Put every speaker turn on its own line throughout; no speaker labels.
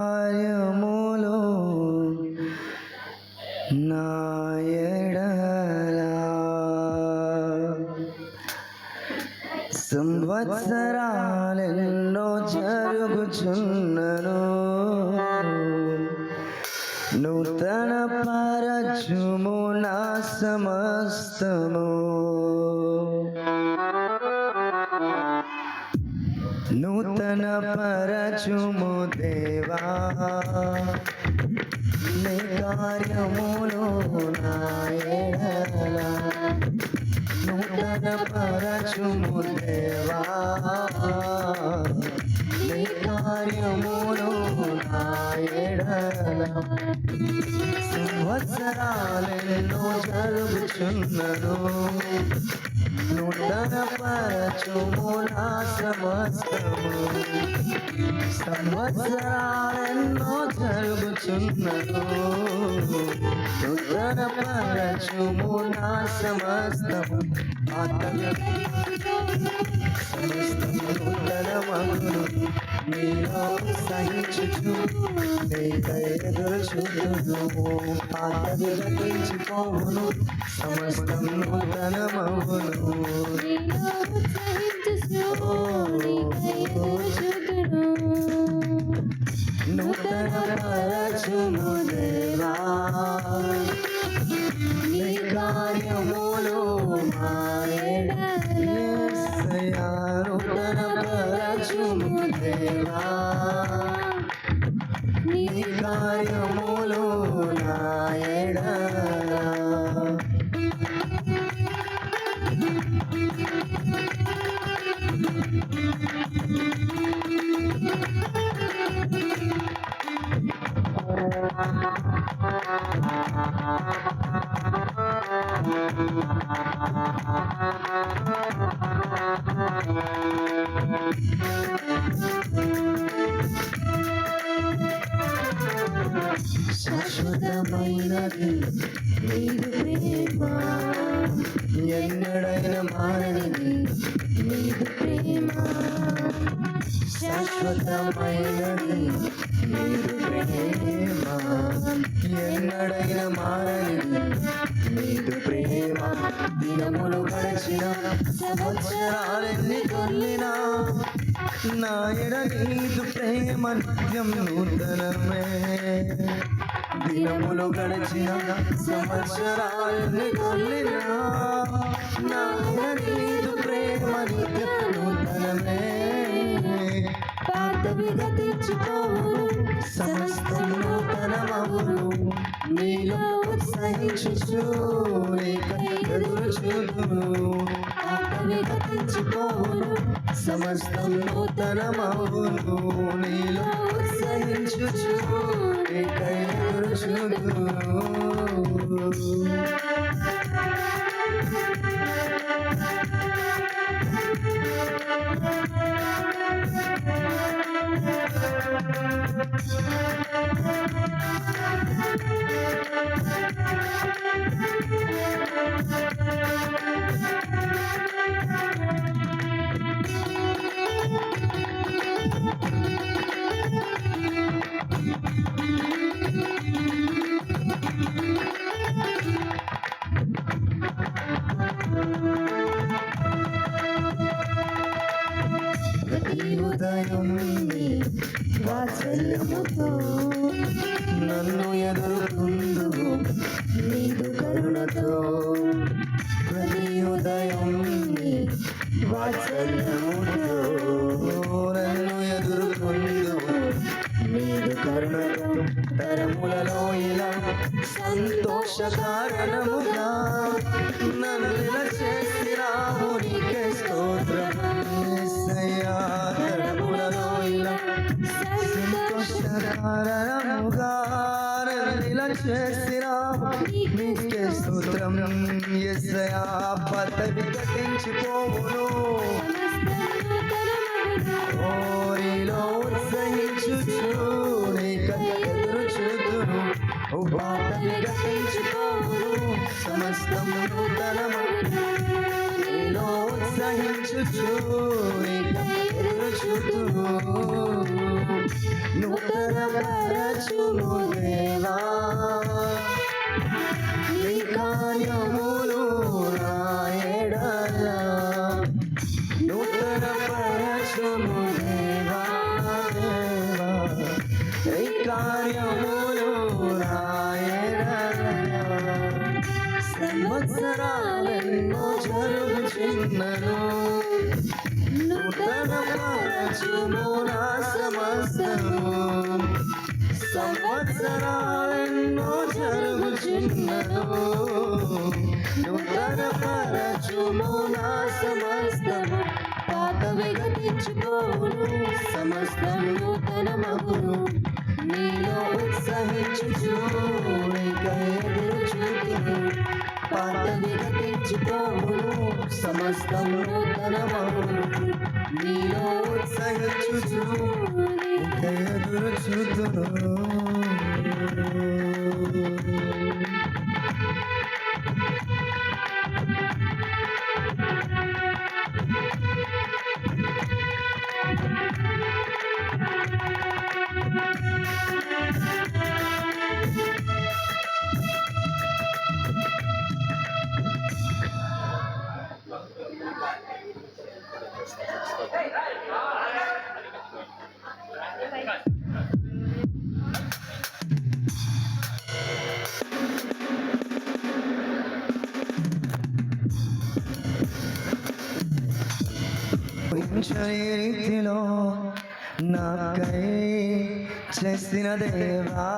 కార్యములు నాయడలా సంవత్సర నూతన పరచుము దేవా. నీ కార్యములు నాయన నూతన పరచుము సంవత్సరాలెన్నో జరుగుచున్నదో. నూతన పరచుము నా సమస్తము సంవత్సరాలెన్నో జరుగుచున్నదో నూతన పరచుము నా సమస్తము. ఆత్మ సహించుచు నీకై ఎదురు సమస్తం నూతన నూతన దేవా నీ కార్యములు నూతన పరచుము దేవా నీ కార్యములు నాయడా శాశ్వతమైనది
నీరు ప్రేమ
ఎన్నడైనా మారనిది
నీరు ప్రేమ
శాశ్వతమైనది నీరు ప్రేమ ఎన్నడైనా మారనిది నీరు ప్రేమ దినములు గడిచిన సంవత్సరాలెన్ని కొల్లినా నాయన నీదు ప్రేమ నిత్యం నూతనమే. దినములు గడిచిన సంవత్సరాన్ని కొల్లినా నా ఎడ నీదు ప్రేమ నిత్యం నూతనమే
పాతవి గతించిపోవును
సమస్తం నూతనమవును నీలో ఉత్సహించుచు నీకై ఎదురు చూదును
పాతవి గతించిపోవును
సమస్తం నూతనమవును నీలో ఉత్సహించుచు నీకై ఎదురు కరుణతో ప్రతి ఉదయం వాత్సల్యముతో నన్ను ఎదుర్కొందువు నీదు కరుణతో తరములలో ఇలా సంతోష కారణముగా నన్ను ఇలా చేసిరావు నీకే స్తోత్రం యేసయ్యా తరములలో ఇలా సంతోషకారణముగా నన్ను ఇలా చేసిరావు నీకే సమస్తం యేసయ్యా పదవి కట్టించిపోవును ఓరిలో ఉత్సహించుచు నీకై ఎదురు చూదును ఉపాధి గతించుకోను సమస్తము నూతనము నీలో ఉత్సహించుచు నీకై ఎదురు చూదును నూతన చూను దేవా. కార్యములు నా నూతన పరచుము దేవా కార్యములు నా సంవత్సరాలెన్నో జరుగుచున్నను నూతన పరచుము నా సమస్తము సంవత్సరాలెన్నో జరుగుచున్నదో నూతన నా సమస్తము
పాత విగతించుకోను
సమస్తం
నూతన మగును
నీలో ఉత్సహించుచు పాత విగతించుకోను చూతును నూతన గతించుకోవును సమస్తం నూతనమగును నీలో ఉత్సహించుచు నీక ఎదురు చూతును ఊహించని రీతిలో నాకై చేసిన దేవా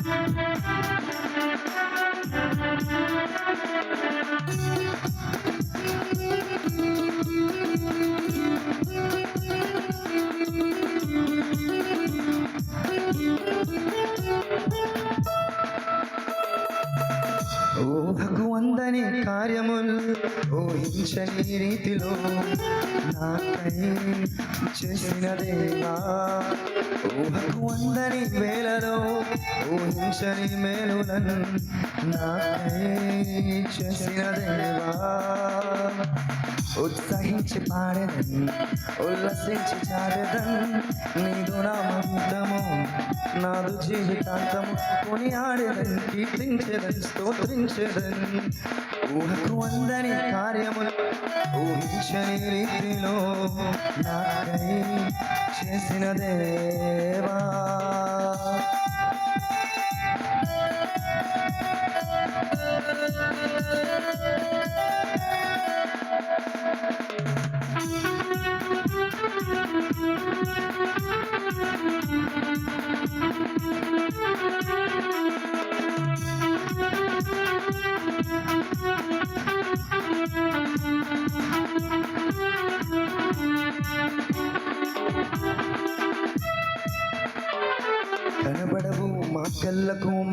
Thank you. ఊహించని రీతిలో నాకై చేసిన దేవా ఊహకు అందని వేలలో ఊహించని మేలులను నాకై చేసిన దేవా. ఉత్సహించి పాడేదన్ ఉల్లసించి చాడేదన్ నీదు నామృతము నాదు జీవితాంతము. కొని ఆడేదన్ కీర్తించేదన్ స్తోత్రించేదన్. ఊహకు అందని కార్యములు ఊహించని రీతిలో నాకై చేసిన దేవా.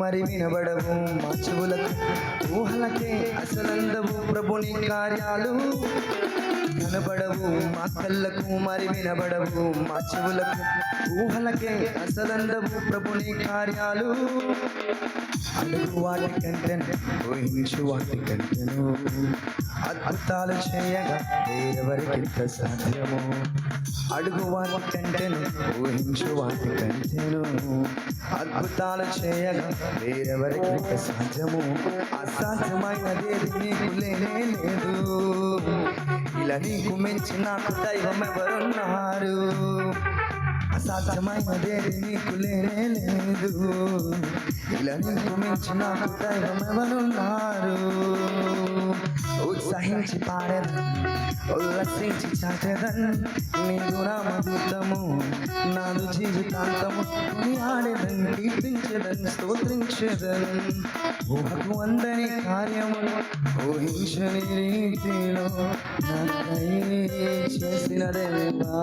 మరి వినబడవు. మా చెవులకు ఊహలకే అసలందవు. ప్రభుని కార్యాలు వినబడవు మా కళ్ళకు మరి వినబడవు మా చెవులకు ఊహలకే అసలందవు ప్రభుని కార్యాలు. అడుగు వాటి కంటెను ఊహించు వాటి కంటెను. అద్భుతాలు చేయగా వేరెవరికి సాధ్యము? అడుగు వాటి కంటెను ఊహించు వాటి కంటెను. అద్భుతాలు చేయగా వేరెవరికి సాధ్యము? అసాధ్యమైనదేది నీకు లేనే లేదు. ఇలా నీకు మించి నాకు దైవం ఎవరున్నారు? అసాధ్యమైనదేది నీకు లేనే లేదు. ఇలా నీకు మించి ఉత్సహించి పాడేదన్ ఉల్లసించి చాటేదన్ నీదు మధుతము నాదు జీవితాంతము నీ ఆడేదన్ కీర్తించేదన్ స్తోత్రించేదన్ ఊహకు అందని కార్యములు ఊహించని రీతిలో నాకై చేసిన దేవా.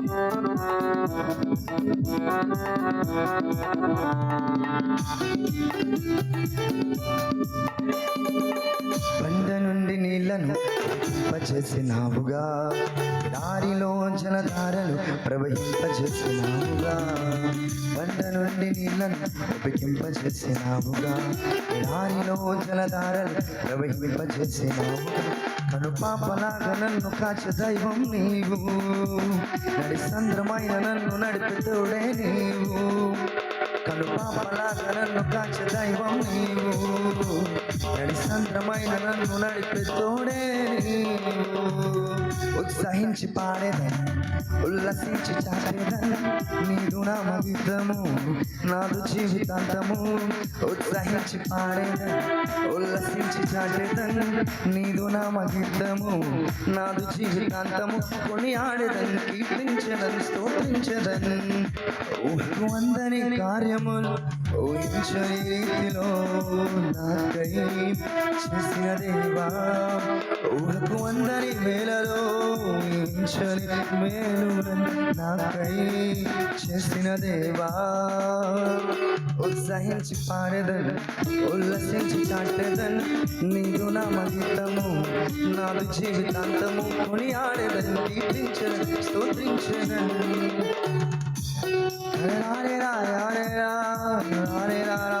నుండి నీళ్ళను ప్రవహింపచేసినావుగా దారిలో జలధారలు ప్రవహింపజేసినావుగా. బండ నుండి నీళ్ళను ప్రవహింపచేసినావుగా దారిలో జలధారలు ప్రవహింపజేసినావుగా. కనుపాపలాగా నన్ను కాచ దైవం నీవు. నడిసంద్రమైన నన్ను నడిపితోడే నీవు. కనుపాపలాగా నన్ను కాచ దైవం నీవు. నడిసంద్రమైన నన్ను నడిపే ఉత్సహించి పాడేదని ఉల్లసించి చాటేదని నీదు నామ గీతము నాదు జీవితాంతము. ఉత్సహించి పాడేదని ఉల్లసించి చాటేదని నీదు నామ గీతము నాదు జీవితాంతము. కొని ఆడేదని కీర్తించదని స్తోత్రించదని ఊహకు అందని కార్యములు ఊహించే రీతిలో నాకై చేసిన దేవా ఊహకు అందరి వేలలో ఉంచని మేలు నాకై చేసిన దేవా. ఉత్సహించి పాడేదని ఉల్లసించి చాటేదన్ నీదు నా మహితము నాదు జీవితాంతము కొని ఆడేదని కీర్తించదని స్తోత్రించదని. రారే రా రారే రా రారే రా రా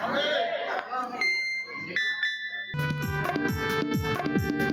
Thank you.